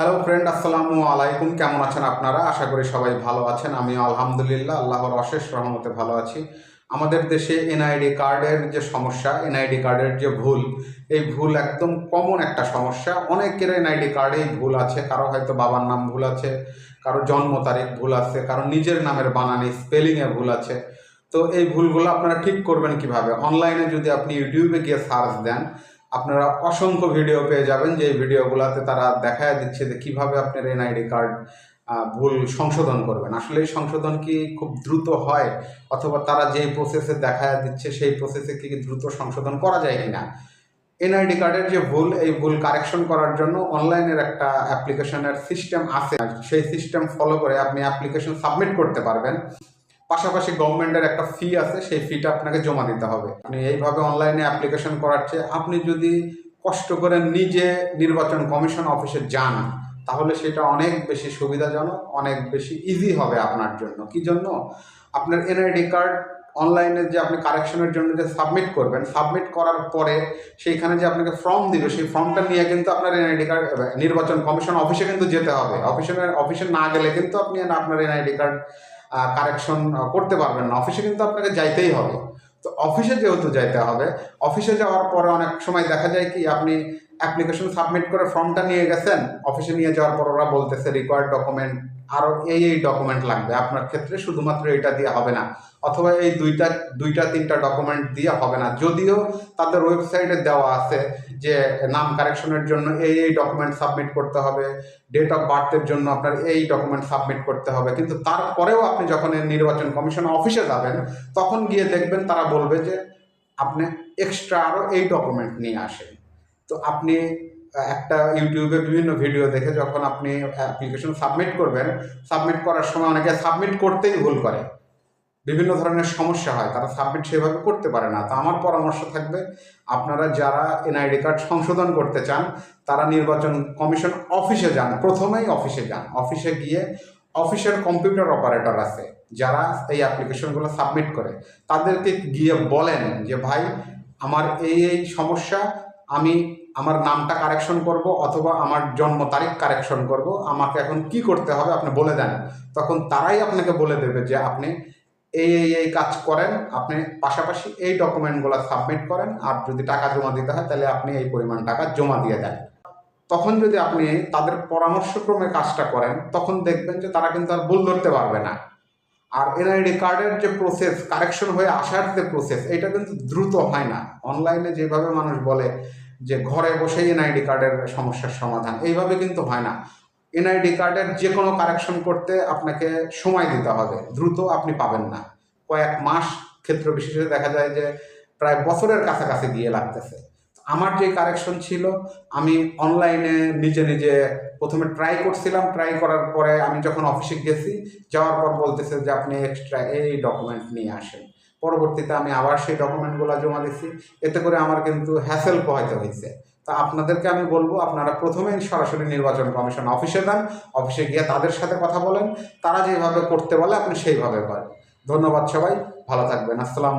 Hello friend আসসালামু আলাইকুম। কেমন আছেন আপনারা? আশা করি সবাই ভালো আছেন। আমি আলহামদুলিল্লাহ, আল্লাহর অশেষ রহমতে ভালো আছি। আমাদের দেশে এনআইডি কার্ডের যে সমস্যা, এনআইডি কার্ডের যে ভুল, এই ভুল একদম কমন একটা সমস্যা। অনেকের এনআইডি কার্ডেই ভুল আছে। কারও হয়তো বাবার নাম ভুল আছে, কারও জন্ম তারিখ ভুল আছে, কারও নিজের নামের বানানি স্পেলিংয়ে ভুল আছে। তো এই ভুলগুলো আপনারা ঠিক করবেন কীভাবে? অনলাইনে যদি আপনি ইউটিউবে গিয়ে সার্চ দেন আপনারা অসংখ্য ভিডিও পেয়ে যাবেন যে ভিডিওগুলোতে তারা দেখায় দিচ্ছে যে কীভাবে আপনার এনআইডি কার্ড ভুল সংশোধন করবেন। আসলে এই সংশোধন কি খুব দ্রুত হয় অথবা তারা যেই প্রসেসে দেখায় দিচ্ছে সেই প্রসেসে কি দ্রুত সংশোধন করা যায় কিনা? এনআইডি কার্ডের যে ভুল, এই ভুল কারেকশন করার জন্য অনলাইনের একটা অ্যাপ্লিকেশনের সিস্টেম আছে। সেই সিস্টেম ফলো করে আপনি অ্যাপ্লিকেশন সাবমিট করতে পারবেন। পাশাপাশি গভর্নমেন্টের একটা ফি আছে, সেই ফিটা আপনাকে জমা দিতে হবে। আপনি এইভাবে অনলাইনে অ্যাপ্লিকেশন করার চেয়ে আপনি যদি কষ্ট করে নিজে নির্বাচন কমিশন অফিসে যান, তাহলে সেটা অনেক বেশি সুবিধাজনক, অনেক বেশি ইজি হবে আপনার জন্য। কি জন্য? আপনার এনআইডি কার্ড অনলাইনে যে আপনি কারেকশনের জন্য যে সাবমিট করবেন সাবমিট করার পরে সেইখানে যে আপনাকে ফর্ম দিবে, সেই ফর্মটা নিয়ে কিন্তু আপনার এনআইডি কার্ড নির্বাচন কমিশন অফিসে কিন্তু যেতে হবে। অফিসে অফিসে না গেলে কিন্তু আপনি আপনার এনআইডি কার্ড কারেকশন করতে পারবেন না। অফিসে কিন্তু আপনাকে যাইতেই হবে। তো অফিসে যেহেতু যাইতে হবে অফিসে যাওয়ার পরে অনেক সময় দেখা যায় কি, আপনি অ্যাপ্লিকেশন সাবমিট করে ফর্মটা নিয়ে গেছেন অফিসে নিয়ে যাওয়ার পর ওরা বলতেছে রিকোয়ার্ড ডকুমেন্ট আরও এই এই ডকুমেন্ট লাগবে। আপনার ক্ষেত্রে শুধুমাত্র এটা দিয়ে হবে না। অথবা এই দুইটা দুইটা, তিনটা ডকুমেন্ট দিয়ে হবে না। যদিও তাদের ওয়েবসাইটে দেওয়া আছে যে নাম কারেকশনের জন্য এই এই ডকুমেন্ট সাবমিট করতে হবে ডেট অফ বার্থের জন্য আপনার এই ডকুমেন্ট সাবমিট করতে হবে। কিন্তু তারপরেও আপনি যখন নির্বাচন কমিশন অফিসে যাবেন, তখন গিয়ে দেখবেন তারা বলবে যে আপনি এক্সট্রা আরও এই ডকুমেন্ট নিয়ে আসেন। তো আপনি একটা ইউটিউবে বিভিন্ন ভিডিও দেখে যখন আপনি অ্যাপ্লিকেশন সাবমিট করবেন সাবমিট করার সময় অনেকে সাবমিট করতেই ভুল করে। বিভিন্ন ধরনের সমস্যা হয়, তারা সাবমিট সেভাবে করতে পারে না। তো আমার পরামর্শ থাকবে, আপনারা যারা এনআইডি কার্ড সংশোধন করতে চান, তারা নির্বাচন কমিশন অফিসে যান, প্রথমেই অফিসে যান। অফিসে গিয়ে অফিসের কম্পিউটার অপারেটর আছে, যারা এই অ্যাপ্লিকেশনগুলো সাবমিট করে। তাদেরকে গিয়ে বলেন যে, ভাই, আমার এই এই সমস্যা, আমি আমার নামটা কারেকশন করব অথবা আমার জন্ম তারিখ কারেকশন করব। আমাকে এখন কি করতে হবে আপনি বলে দেন। তখন তারাই আপনাকে বলে দেবে যে আপনি এই এই এই কাজ করেন, আপনি পাশাপাশি এই ডকুমেন্টগুলো সাবমিট করেন আর যদি টাকা জমা দিতে হয় তাহলে আপনি এই পরিমাণ টাকা জমা দিয়ে দেন। তখন যদি আপনি তাদের পরামর্শক্রমে কাজটা করেন, তখন দেখবেন যে তারা কিন্তু আর ভুল ধরতে পারবে না। আর এনআইডি কার্ডের যে প্রসেস কারেকশন হয়ে আসার যে প্রসেস এটা কিন্তু দ্রুত হয় না। অনলাইনে যেভাবে মানুষ বলে যে ঘরে বসেই এনআইডি কার্ডের সমস্যার সমাধান, এইভাবে কিন্তু হয় না। এনআইডি কার্ডের যে কোনো কারেকশন করতে আপনাকে সময় দিতে হবে, দ্রুত আপনি পাবেন না। কয়েক মাস ক্ষেত্র বিশেষে দেখা যায় যে প্রায় বছরের কাছাকাছি গিয়ে লাগতেছে। আমার যে কারেকশন ছিল, আমি অনলাইনে নিজে নিজে প্রথমে ট্রাই করছিলাম। ট্রাই করার পরে আমি যখন অফিসে গেছি, যাওয়ার পর বলতেছে যে আপনি এক্সট্রা এই ডকুমেন্ট নিয়ে আসেন। পরবর্তীতে আমি আবার সেই ডকুমেন্টগুলো জমা দিচ্ছি এতে করে আমার কিন্তু হ্যাসেল পোহাইতে হয়েছে। তা আপনাদেরকে আমি বলব, আপনারা প্রথমেই সরাসরি নির্বাচন কমিশন অফিসে যান। অফিসে গিয়ে তাদের সাথে কথা বলেন। তারা যেভাবে করতে বলে, আপনি সেইভাবে করেন। ধন্যবাদ সবাই। ভালো থাকবেন। আসসালাম